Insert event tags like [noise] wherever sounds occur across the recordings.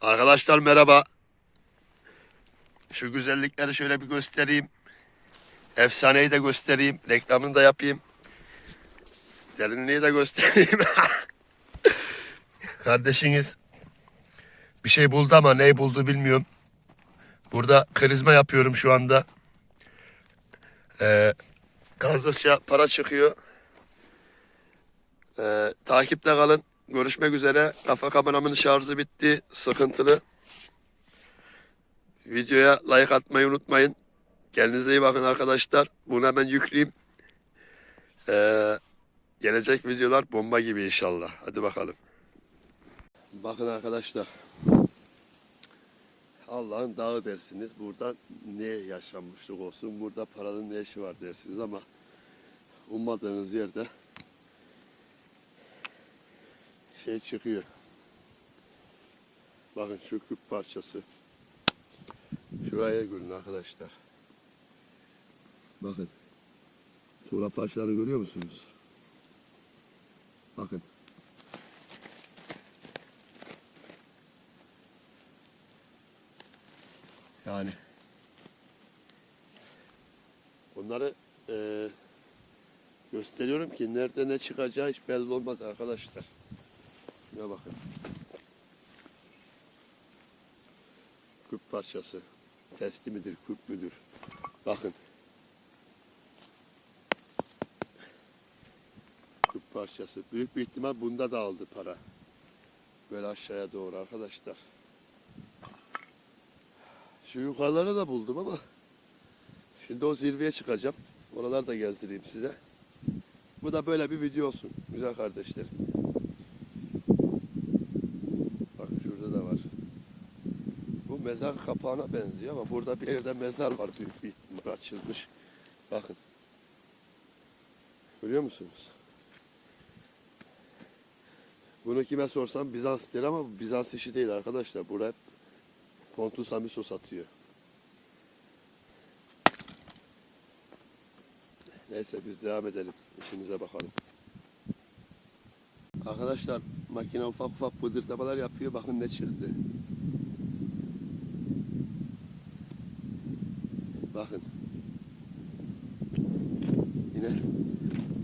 Arkadaşlar merhaba. Şu güzellikleri şöyle bir göstereyim. Efsaneyi de göstereyim. Reklamını da yapayım. Derinliği de göstereyim. [laughs] Kardeşiniz bir şey buldu ama neyi buldu bilmiyorum. Burada karizma yapıyorum şu anda. Ee, kazdıkça para çıkıyor. Ee, takipte kalın. Görüşmek üzere. Kafa kameramın şarjı bitti. Sıkıntılı. Videoya like atmayı unutmayın. Kendinize iyi bakın arkadaşlar. Bunu hemen yükleyeyim. Ee, gelecek videolar bomba gibi inşallah. Hadi bakalım. Bakın arkadaşlar. Allah'ın dağı dersiniz. Burada ne yaşanmışlık olsun. Burada paranın ne işi var dersiniz ama ummadığınız yerde şey çıkıyor. Bakın şu küp parçası. Şuraya gülün arkadaşlar. Bakın. Tuğla parçalarını görüyor musunuz? Bakın. Yani bunları eee, gösteriyorum ki nerede ne çıkacağı hiç belli olmaz arkadaşlar. Şuna bakın. Küp parçası. Testi midir, küp müdür? Bakın. Küp parçası. Büyük bir ihtimal bunda da aldı para. Böyle aşağıya doğru arkadaşlar. Şu yukarılara da buldum ama şimdi o zirveye çıkacağım. Oraları da gezdireyim size. Bu da böyle bir video olsun güzel kardeşlerim. Bakın şurada da var. Bu mezar kapağına benziyor ama burada bir yerde mezar var büyük bir ihtimal açılmış. Bakın. Görüyor musunuz? Bunu kime sorsam Bizans der ama Bizans işi değil arkadaşlar. Burada hep Pontus Amiso satıyor. Neyse biz devam edelim. İşimize bakalım. Arkadaşlar makine ufak ufak bıdırdamalar yapıyor. Bakın ne çıktı. Bakın. Yine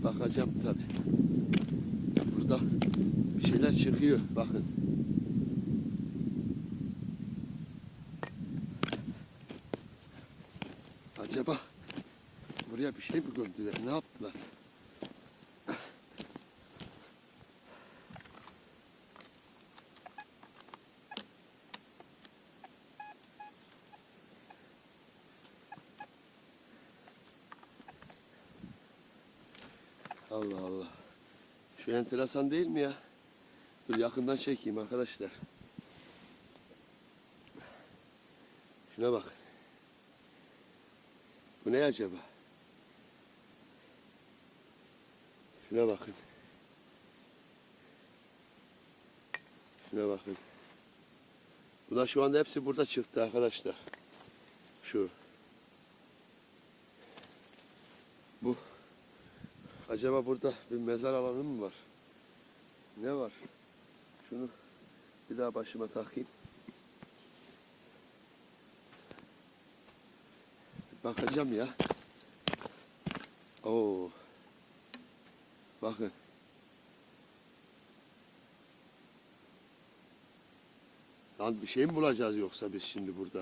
bakacağım tabi. Burada bir şeyler çıkıyor. Bakın. Acaba buraya bir şey mi gömdüler? Ne yaptılar? Allah Allah. Şu enteresan değil mi ya? Dur yakından çekeyim arkadaşlar. Şuna bak. Bu ne acaba? Şuna bakın. Şuna bakın. Bu da şu anda hepsi burada çıktı arkadaşlar. Şu. Bu. Acaba burada bir mezar alanı mı var? Ne var? Şunu bir daha başıma takayım. Bakacağım ya. Oo. Bakın. Lan bir şey mi bulacağız yoksa biz şimdi burada?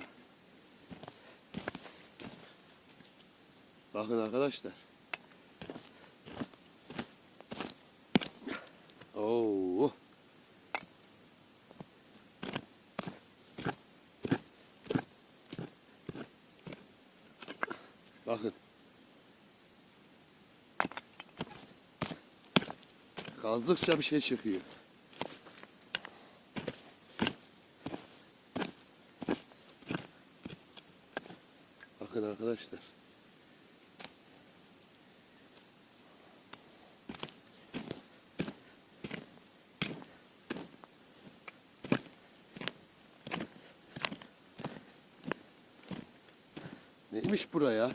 Bakın arkadaşlar. Oo. Bakın. Kazdıkça bir şey çıkıyor. Bakın arkadaşlar. Neymiş buraya?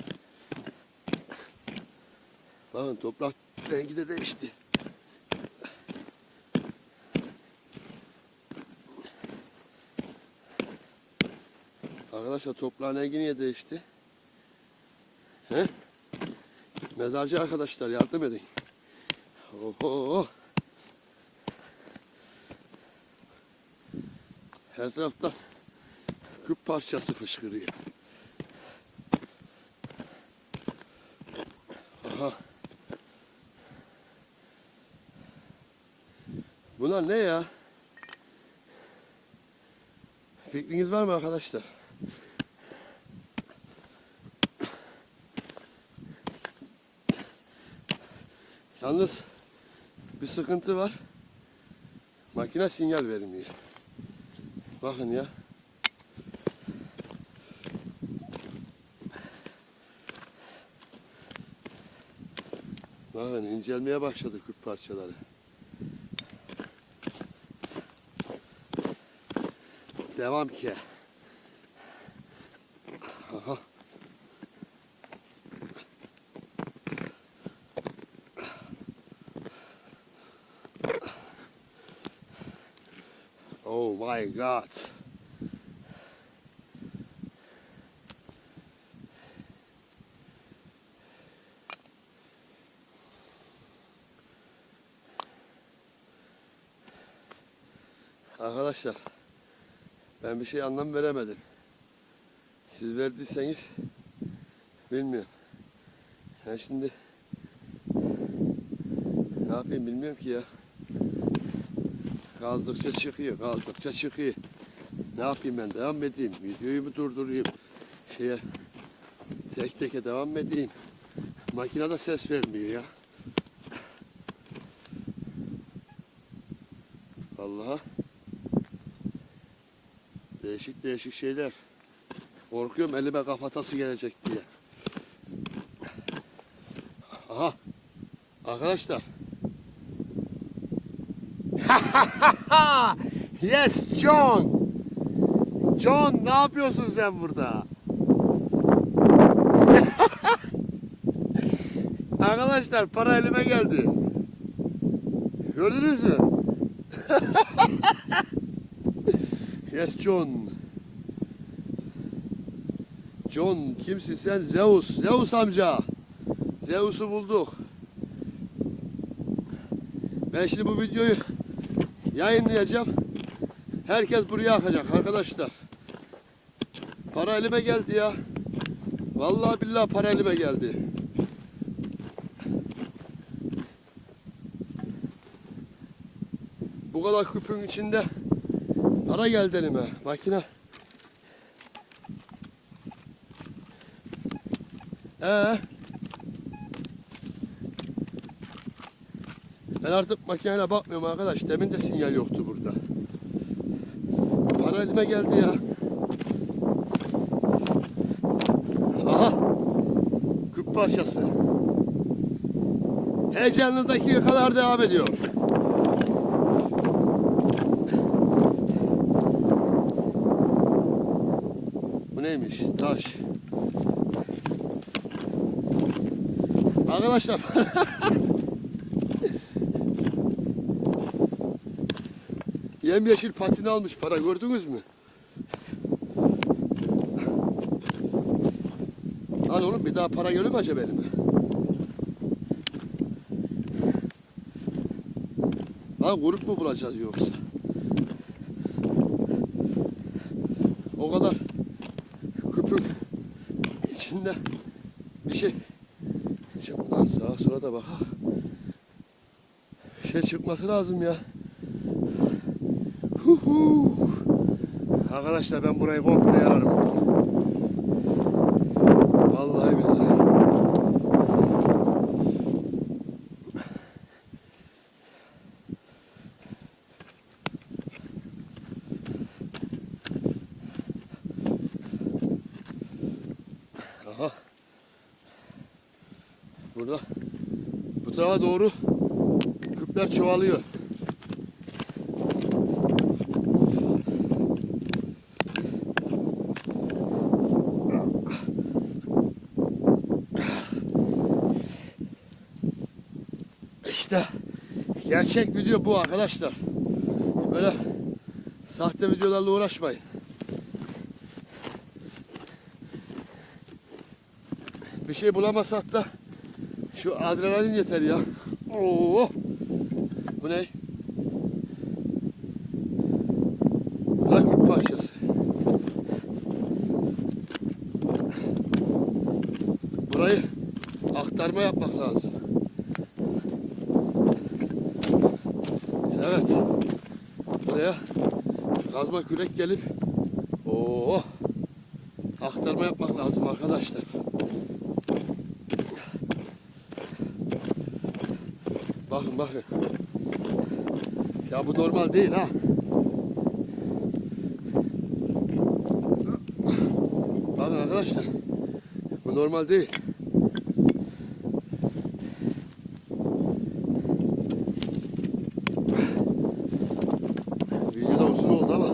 Bakın toprak rengi de değişti. Arkadaşlar toprağın rengi değişti? He? Mezarcı arkadaşlar yardım edin. Oho. Her taraftan küp parçası fışkırıyor. Aha. Bunlar ne ya? Fikriniz var mı arkadaşlar? Yalnız bir sıkıntı var. Makine sinyal vermiyor. Bakın ya. Bakın incelmeye başladı küp parçaları. Devam ki. My god. Arkadaşlar ben bir şey anlam veremedim. Siz verdiyseniz bilmiyorum. Ben şimdi ne yapayım bilmiyorum ki ya. Kazdıkça çıkıyor, kazdıkça çıkıyor. Ne yapayım ben? Devam edeyim? Videoyu mu durdurayım? Şeye tek teke devam edeyim? Makine de ses vermiyor ya. Allah'a. Değişik değişik şeyler. Korkuyorum elime kafatası gelecek diye. Aha. Arkadaşlar. [laughs] yes John. John ne yapıyorsun sen burada? [laughs] Arkadaşlar para elime geldi. Gördünüz mü? [laughs] yes John. John kimsin sen? Zeus. Zeus amca. Zeus'u bulduk. Ben şimdi bu videoyu yayınlayacağım. Herkes buraya akacak arkadaşlar. Para elime geldi ya. Vallahi billahi para elime geldi. Bu kadar küpün içinde para geldi elime. Makine. Ee, ben artık makineye bakmıyorum arkadaş. Demin de sinyal yoktu burada. Para elime geldi ya. Aha. Küp parçası. Heyecanlı dakikalar devam ediyor. Bu neymiş? Taş. Arkadaşlar [laughs] [laughs] Yemyeşil patin almış para gördünüz mü? Lan oğlum bir daha para gelir mi acaba elime? Lan grup mu bulacağız yoksa? O kadar küpün içinde bir şey Çıkmadan sağa sola da bak. Bir şey çıkması lazım ya. Arkadaşlar ben burayı komple yararım. Vallahi billahi. Aha. Burada bu tarafa doğru küpler çoğalıyor. İşte gerçek video bu arkadaşlar. Böyle sahte videolarla uğraşmayın. Bir şey bulamasak da şu adrenalin yeter ya. Oo. Bu ne? Rakip parçası. Burayı aktarma yapmak lazım. Evet. Buraya kazma kürek gelip Oo. Aktarma yapmak lazım arkadaşlar. Bakın bakın. Ya bu normal değil ha. Bakın arkadaşlar. Bu normal değil. Videoda uzun oldu ama.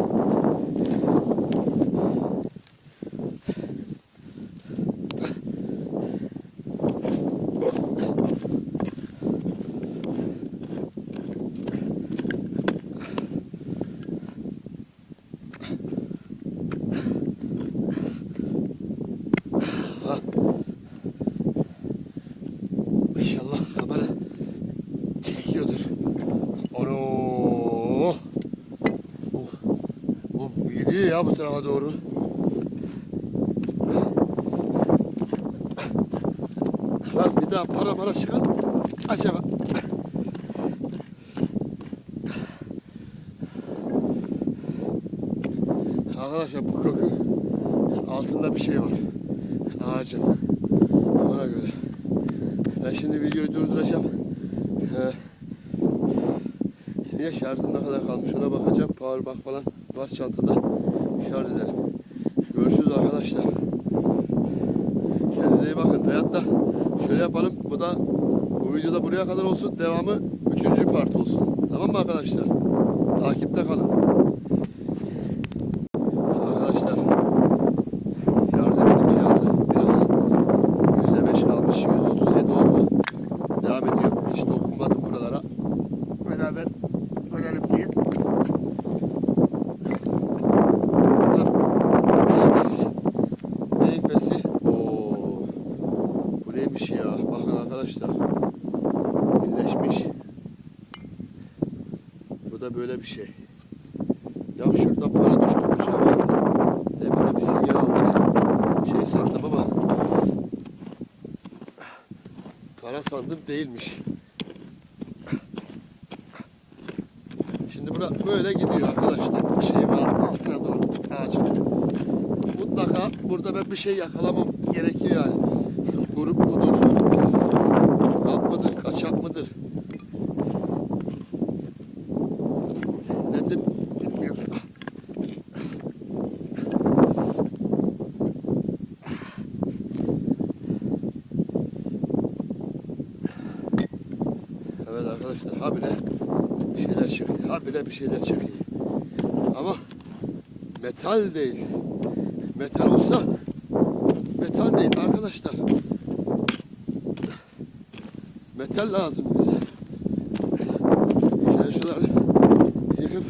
Ha. İnşallah kamera çekiyordur. Ono. Bu, bu gidiyor ya bu tarafa doğru. Lan bir daha para para çıkar mı? Acaba. Arkadaşlar bu kökün altında bir şey var. Ağacın. Ona göre. Ben şimdi videoyu durduracağım. Ee, niye şarjım ne kadar kalmış ona bakacağım. Powerbank falan var çantada. Şarj edelim. Görüşürüz arkadaşlar. Kendinize iyi bakın. Da şöyle yapalım. Bu da bu videoda buraya kadar olsun. Devamı üçüncü part olsun. Tamam mı arkadaşlar? Takipte kalın. Arkadaşlar şarj ettim cihazı. Biraz yüzde beş kalmış. Yüzde otuz yedi oldu. Devam ediyor. Hiç dokunmadım buralara. Beraber görelim diye. Bunlar neyfesi. Neyfesi. Oo. Bu neymiş ya? Bakın arkadaşlar. Birleşmiş. Bu da böyle bir şey. Ya şurada para düştü hocam. Demin de bir sinyal aldık. Şey sandım ama para sandım değilmiş. Şimdi bura böyle gidiyor arkadaşlar. Bir şey var altına doğru ağacın. Mutlaka burada ben bir şey yakalamam bir şeyler çıkıyor. Habire bir şeyler çıkıyor. Ama metal değil. Metal olsa metal değil arkadaşlar. Metal lazım bize. Şöyle şunları yıkıp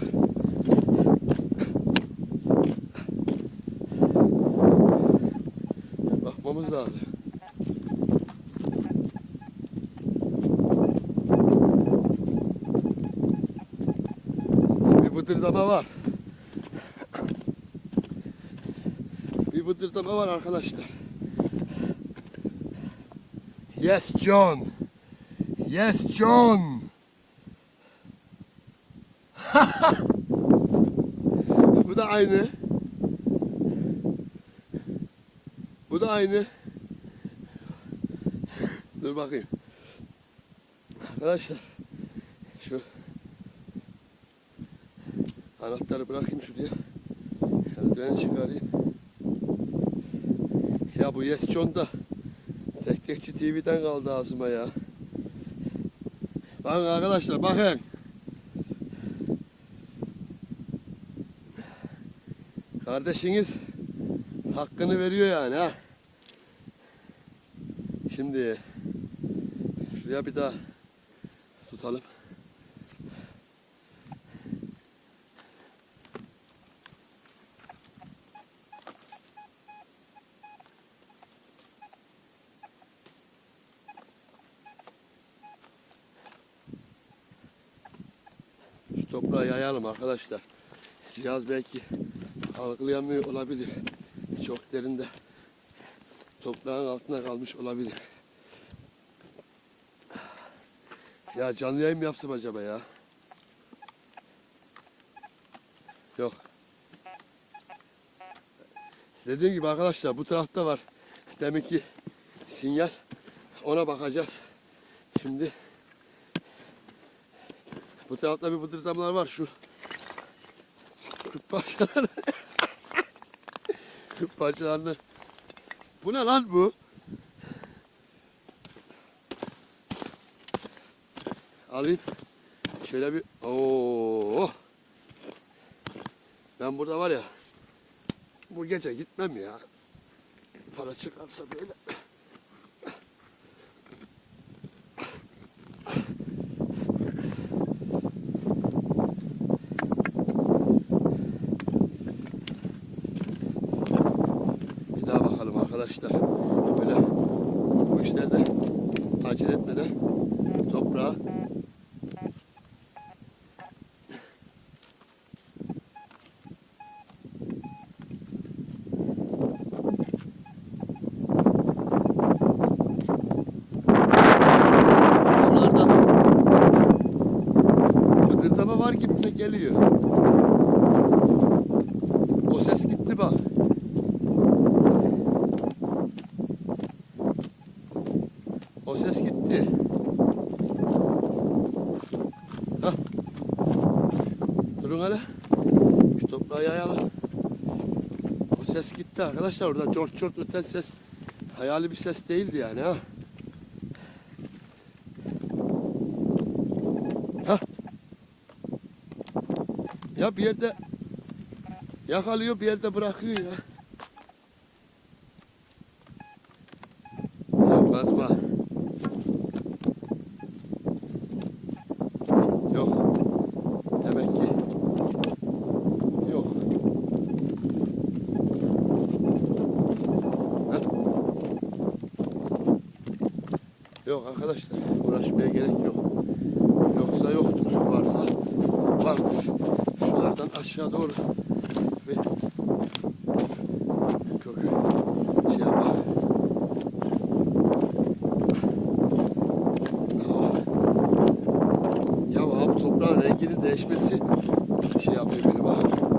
bakmamız lazım. Bir bıdırdama var. Bir bıdırdama var arkadaşlar. Yes John. Yes John. [laughs] Bu da aynı. Bu da aynı. Dur bakayım. Arkadaşlar şu anahtarı bırakayım şuraya. Eldiveni çıkarayım. Ya bu Yes John da Tek Tekçi TV'den kaldı ağzıma ya. Bakın arkadaşlar bakın. Kardeşiniz hakkını veriyor yani ha. Şimdi şuraya bir daha tutalım. Şu toprağı yayalım arkadaşlar. Cihaz belki algılayamıyor olabilir. Çok derinde toprağın altına kalmış olabilir. Ya canlı yayın mı yapsam acaba ya? Yok. Dediğim gibi arkadaşlar bu tarafta var. Demek ki sinyal. Ona bakacağız. Şimdi bu tarafta bir bıdırdamalar var şu. Küp parçaları. [laughs] Küp parçalarını. Bu ne lan bu? Alayım. Şöyle bir. Oo. Ben burada var ya. Bu gece gitmem ya. Para çıkarsa böyle. Bir daha bakalım arkadaşlar. Böyle bu işlerde acele etmeden toprağa Buralarda Bıdırdama var gibi geliyor. O ses gitti bak. O ses gitti. Hah. Durun hele. Şu toprağı yayalım. O ses gitti arkadaşlar. Orada çort çort öten ses hayali bir ses değildi yani ha. Hah. Bir yerde yakalıyor bir yerde bırakıyor ya. Ya basma. Yok. Demek ki yok. Heh. Yok arkadaşlar uğraşmaya gerek yok. Yoksa yoktur. Varsa vardır. Şuralardan aşağı doğru ve kökü şey yapar. Ya abi toprağın renginin değişmesi şey yapıyor beni bak. Görüyor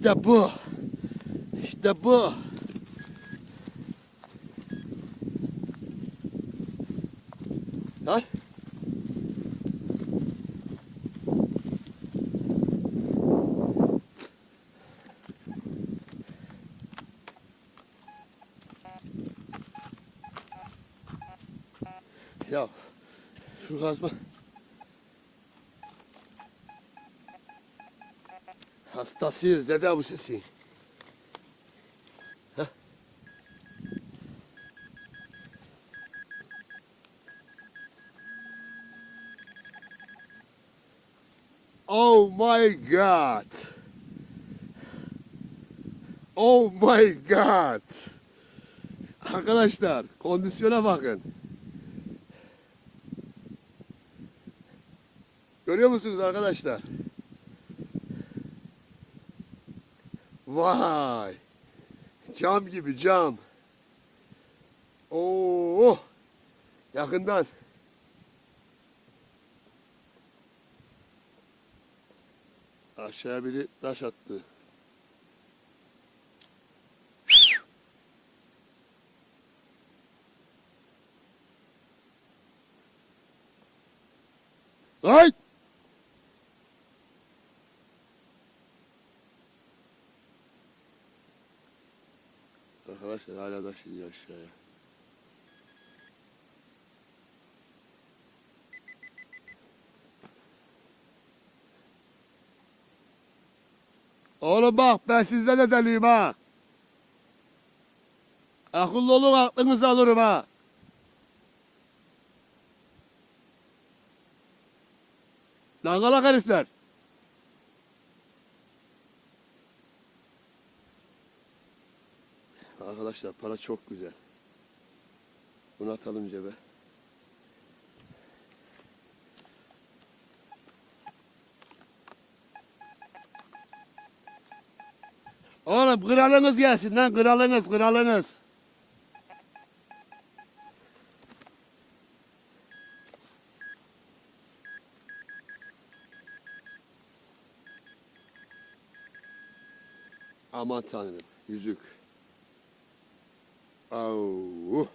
İşte bu. İşte bu. Lan. Ya şu dede bu sesi. Heh. Oh my god. Oh my god. Arkadaşlar kondisyona bakın. Görüyor musunuz arkadaşlar? Vay. Cam gibi cam. Oo. Yakından. Aşağı biri taş attı. Ay! Arkadaşlar hala taş iniyor aşağıya. Oğlum bak ben sizden de deliyim ha. Akıllı olun aklınızı alırım ha. Dangalak herifler. Arkadaşlar para çok güzel. Bunu atalım cebe. Oğlum kralınız gelsin lan kralınız kralınız. Aman tanrım yüzük. Au.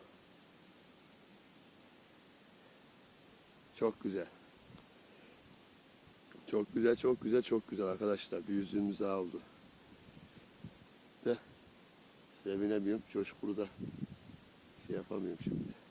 Çok güzel. Çok güzel, çok güzel, çok güzel arkadaşlar. Bir yüzüğümüz daha oldu. De. Sevinemiyorum. Coşkulu da şey yapamıyorum şimdi.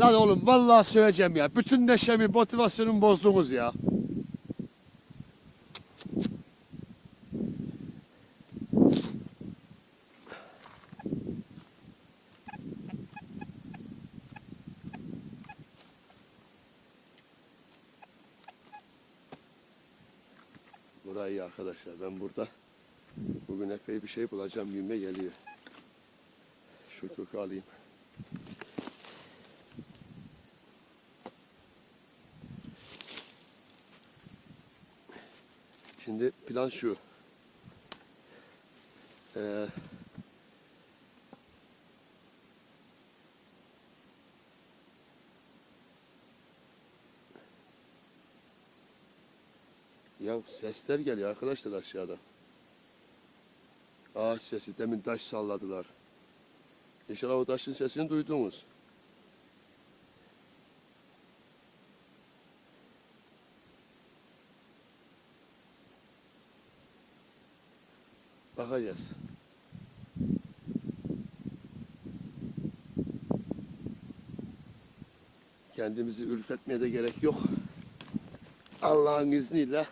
Lan oğlum vallahi söyleyeceğim ya. Bütün neşemi, motivasyonumu bozdunuz ya. Burayı arkadaşlar. Ben burada bugün epey bir şey bulacağım gibime geliyor. Şu kökü alayım. Plan şu. Ee, ya sesler geliyor arkadaşlar aşağıda. Ağaç sesi, demin taş salladılar. İnşallah o taşın sesini duydunuz. Bakacağız. Kendimizi ürketmeye de gerek yok. Allah'ın izniyle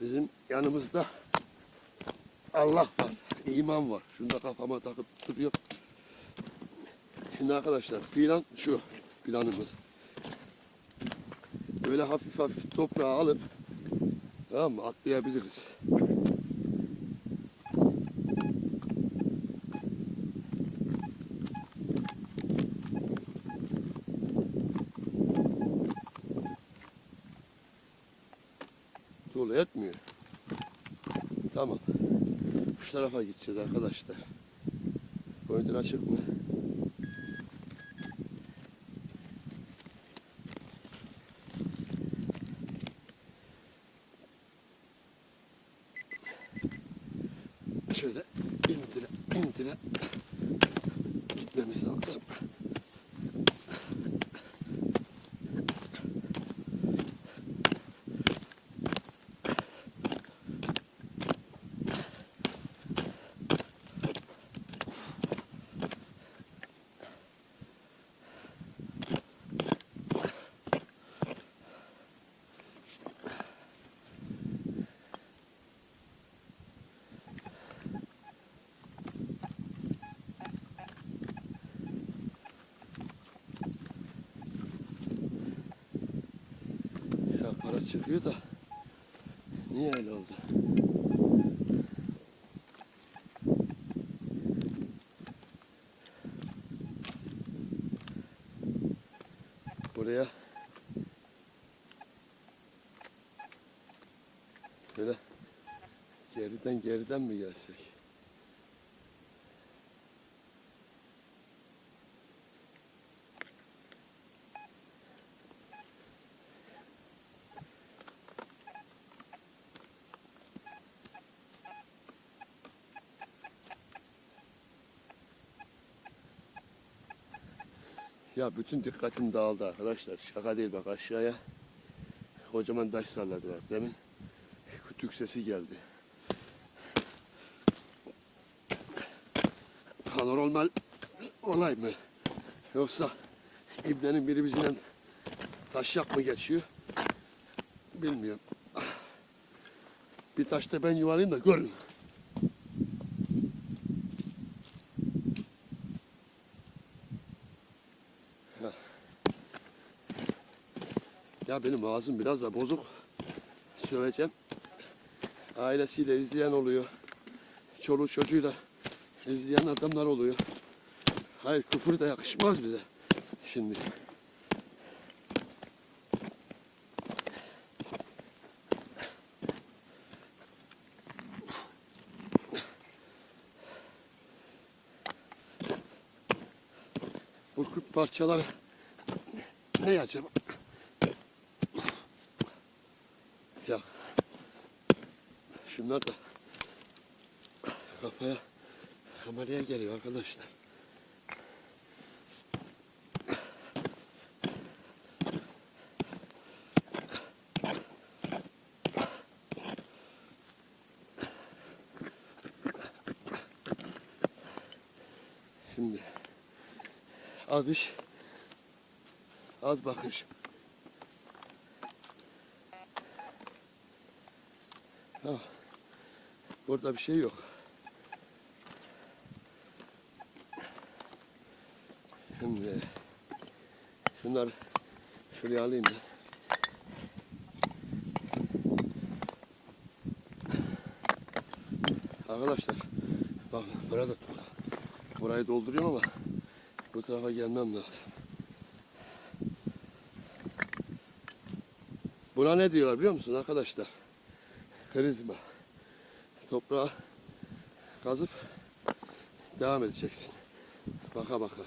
bizim yanımızda Allah var, iman var. Şunu da kafama takıp duruyor. Şimdi arkadaşlar plan şu planımız. Böyle hafif hafif toprağı alıp tamam mı atlayabiliriz. Dolu etmiyor. Tamam. Şu tarafa gideceğiz arkadaşlar. Boyutun açık mı? Çıkıyor da niye öyle oldu? Buraya böyle geriden geriden mi gelsek? Ya bütün dikkatim dağıldı arkadaşlar. Şaka değil bak aşağıya. Kocaman taş salladılar demin. Kütük sesi geldi. Paranormal olay mı? Yoksa İbnenin biri bizimle taşyak mı geçiyor? Bilmiyorum. Bir taşta ben yuvarlayayım da görün. Ya benim ağzım biraz da bozuk. Söyleyeceğim. Ailesiyle izleyen oluyor. Çoluk çocuğuyla izleyen adamlar oluyor. Hayır küfür de yakışmaz bize. Şimdi. Bu küp parçaları ne acaba? Ya şunlar da kafaya kameraya geliyor arkadaşlar. Şimdi az iş az bakış. Burada bir şey yok. Şimdi şunlar şuraya alayım da. Arkadaşlar bak burada burayı dolduruyorum ama bu tarafa gelmem lazım. Buna ne diyorlar biliyor musunuz arkadaşlar? Karizma. Toprağa kazıp devam edeceksin. Baka baka.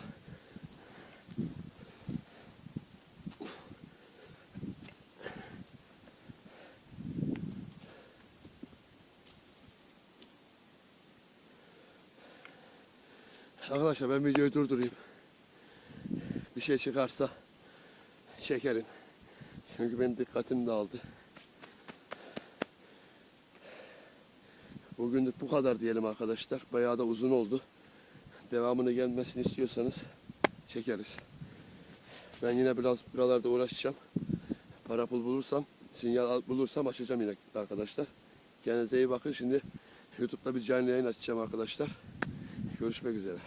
Arkadaşlar ben videoyu durdurayım. Bir şey çıkarsa çekerim. Çünkü benim dikkatim dağıldı. Bugünlük bu kadar diyelim arkadaşlar. Bayağı da uzun oldu. Devamını gelmesini istiyorsanız çekeriz. Ben yine biraz buralarda uğraşacağım. Para pul bulursam, sinyal al- bulursam açacağım yine arkadaşlar. Kendinize iyi bakın. Şimdi YouTube'da bir canlı yayın açacağım arkadaşlar. Görüşmek üzere.